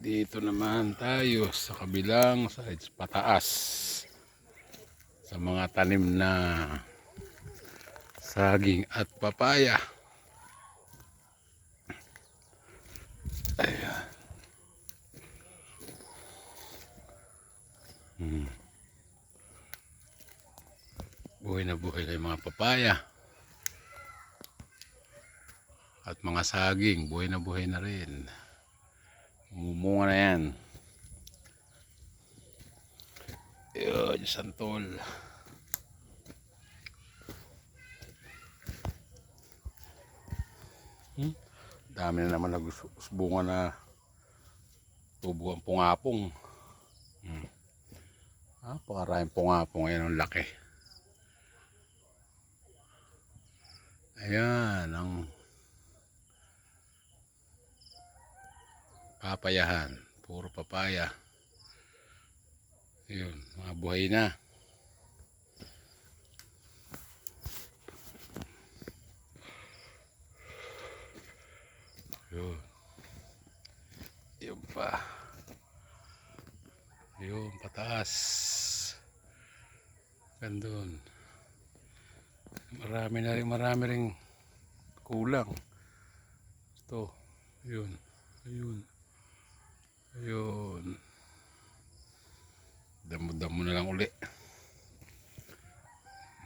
Dito naman tayo sa kabilang sides pataas sa mga tanim na saging at papaya. Ayan. Hmm. Buhay na buhay na mga papaya. At mga saging, buhay na buhay na rin. Mumunga na yan. Yun, santol. Hmm? Dami na naman nagusbunga na tubo ang pungapong. Hmm. Ah, pakaraming pungapong. Ayan ang laki. Ayan, ang papayahan. Puro papaya. Yun, mga buhay na. Yun. Yun pa. Yun, pataas. Gandun. Marami na rin, marami rin kulang. Ito. Yun. Ayun yun. Damo-damo na lang uli.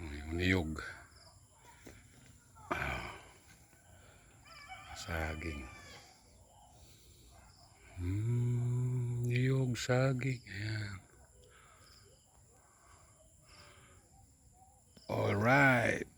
Yung niyog. Ah. Saging. Hmm, niyog saging. Ayan. Alright